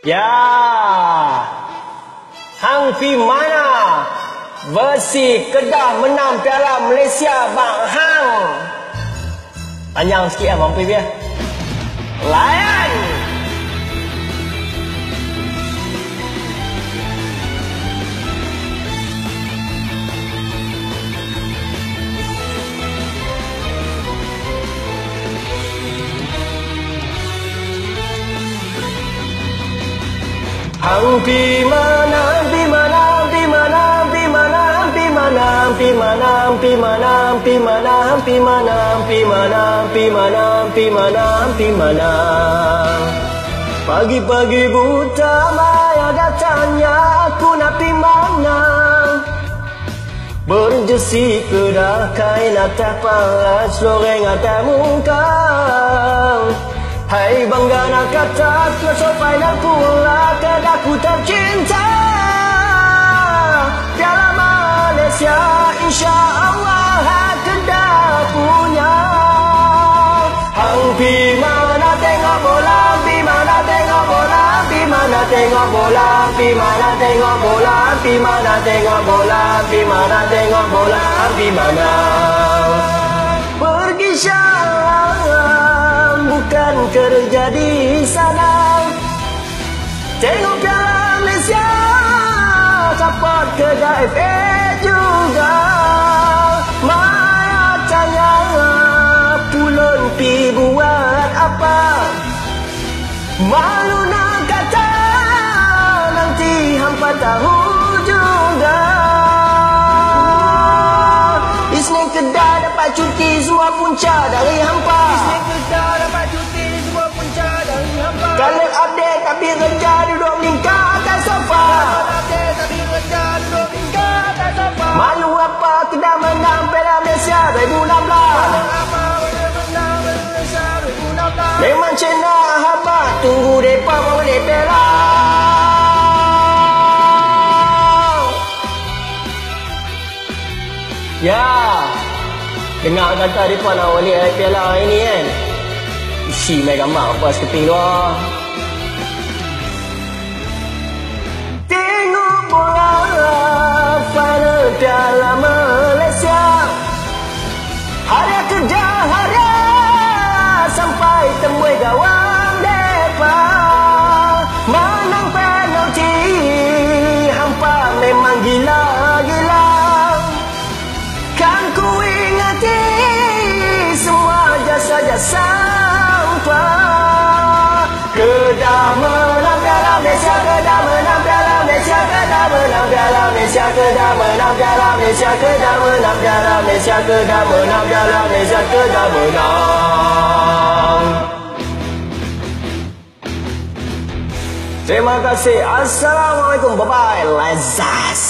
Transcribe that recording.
Ya. Hang pi mana? Versi Kedah menang Piala Malaysia Bang Hang. Panjang sikit lah Bang Pi ya. Hang pi mana, pi mana, pi mana, pi mana, pi mana, pi mana, pi mana, pi mana, pi mana, pi mana, pi mana, pi mana, pi mana. Pagi-pagi buta maya datanya aku nak pi mana. Berjesi kedah kain atas palas loreng atas muka. Hai bangga nak kata Kau sopai dan pula Kedaku tercinta. Piala Malaysia Insya Allah Kedah punya. Hang pi mana tengok bola Pi mana tengok bola mana tengok bola Pi mana tengok bola Pi mana tengok bola Pi mana tengok bola Pi mana Pergi Syam Bukan kerja di sana. Tengok Piala Malaysia Support kerja FA juga. Maya tanya Pulun pi buat apa? Malu nak kata Nanti hampa tahu juga. Isnin Kedah dapat cuti Semua punca dari hampa Ya. Dengar kata depa nak balik piala hari ni kan? Isi main gambar apa sekeping luar hampa Kedah menang Piala Malaysia Kedah menang Piala Malaysia Kedah menang Piala Malaysia Kedah menang Piala Malaysia Kedah menang Piala Malaysia Kedah menang Piala Malaysia Kedah menang Terima kasih. Assalamualaikum. Bye bye Lazas